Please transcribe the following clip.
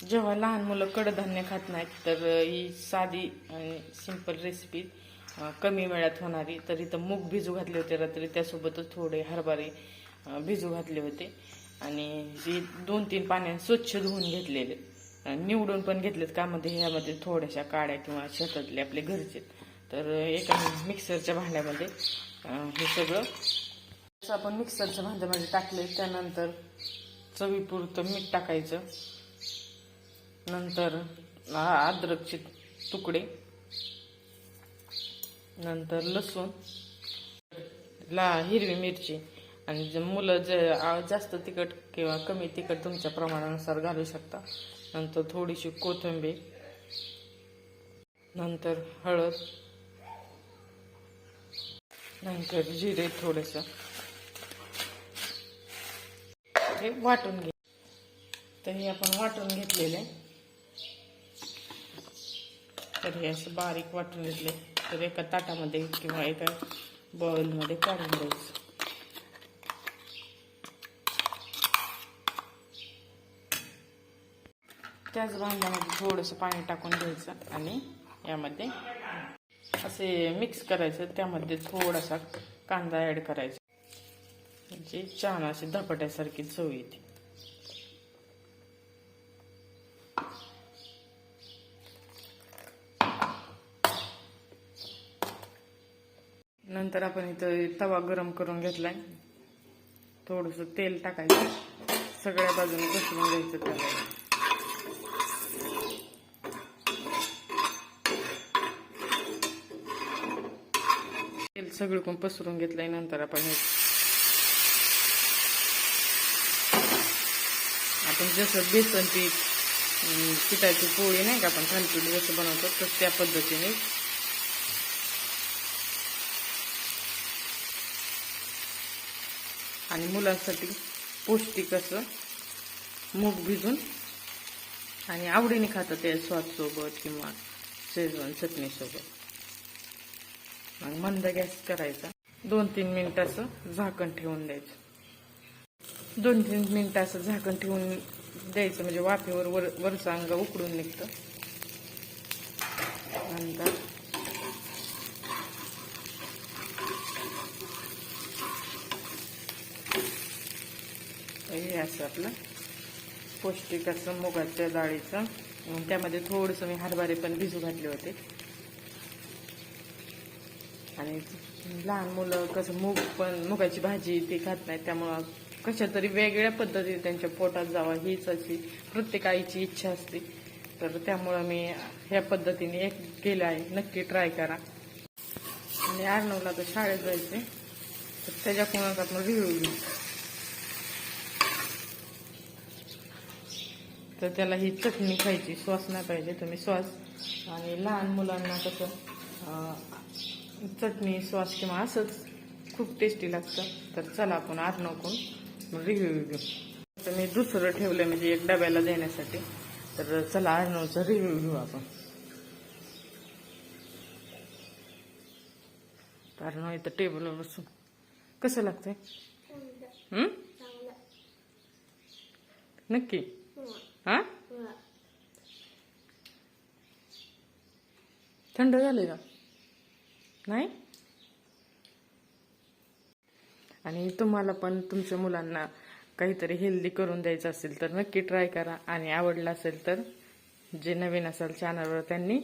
जेव्हा लहान मुलं कडधान्य खात नाहीत तर ही साधी आणि सिंपल रेसिपी कमी वेळात होणारी. तर इथं मूग भिजू घातले होते रात्री त्यासोबतच थोडे हरभरे भिजू घातले होते. आणि ही दोन तीन पाण्याने स्वच्छ धुवून घेतलेले. निवडून पण घेतलेत कामध्ये ह्यामध्ये थोड्याशा काड्या किंवा शेतातले आपले घरचे. तर एका मिक्सरच्या भांड्यामध्ये हे सगळं आपण मिक्सरच्या भांड्यामध्ये टाकले त्यानंतर चवीपुरतं मीठ टाकायचं. नंतर अद्रकचे तुकडे. नंतर लसूण ला हिरवी मिरची आणि जे मुलं जे जास्त तिखट किंवा कमी तिखट तुमच्या प्रमाणानुसार घालू शकता. नंतर थोडीशी कोथिंबीर. नंतर हळद. नंतर जिरे थोडंसं. हे वाटून घे. तर हे आपण वाटून घेतलेले. तर हे असं बारीक वाटून घेतले. तर एका ताटामध्ये किंवा एका बॉलमध्ये काढून द्यायचं त्याच भांड्यामध्ये थोडंसं पाणी टाकून घ्यायचं आणि यामध्ये असे मिक्स करायचं. त्यामध्ये थोडासा कांदा ॲड करायचा. म्हणजे छान अशी धपाट्यासारखी चव येते. नंतर आपण इथं तवा गरम करून घेतलाय. थोडस तेल टाकायचं. सगळ्या बाजूने घसरून घ्यायचं त्याला. तेल सगळीकडून पसरून घेतलंय नंतर आपण हे. आपण जसं बेसन पीठ पिठाची पोळी नाही का आपण थालपीठ जसं बनवतो तसं त्या पद्धतीने आणि मुलांसाठी पौष्टिक असं मूग भिजून आणि आवडीने खातात ते स्वादसोबत किंवा शेजवान चटणीसोबत मग मंद गॅस करायचा. दोन तीन मिनिटाचं झाकण ठेवून द्यायचं. दोन तीन मिनिटं असं झाकण ठेवून द्यायचं. म्हणजे वाफेवर वर वरचं अंग उकडून निघतं. नंतर हे असं आपलं पौष्टिक असं मुगाच्या डाळीचं. त्यामध्ये थोडंसं मी हरभरे पण भिजू घातले होते. आणि लहान मुलं कसं मूग पण मुगाची भाजी ते खात नाहीत त्यामुळं कशा तरी वेगळ्या पद्धतीने त्यांच्या पोटात जावं हीच अशी प्रत्येक आईची इच्छा असते. तर त्यामुळं मी ह्या पद्धतीने एक केलं आहे. नक्की ट्राय करा. आणि अर्णवला तर शाळेत जायचे तर त्याच्याकडूनच आपण रिव्ह्यू घेऊ. तर त्याला ही चटणी खायची. श्वास नाही पाहिजे. तुम्ही श्वास आणि लहान मुलांना कसं चटणी श्वास किंवा असंच खूप टेस्टी लागतं. तर चला आपण अर्णवकून रिव्ह्यू घेऊ. तर मी दुसरं ठेवलं म्हणजे एक डब्याला देण्यासाठी. तर चला अर्णवचा रिव्ह्यू घेऊ आपण. अर्णव इथं टेबलवर बसून. कसं लागतंय? हं? नक्की? हा? थंड झाले का? नाही? आणि तुम्हाला पण तुमच्या मुलांना काहीतरी हेल्दी करून द्यायचं असेल तर नक्की ट्राय करा. आणि आवडलं असेल तर जे नवीन असेल चॅनलवर त्यांनी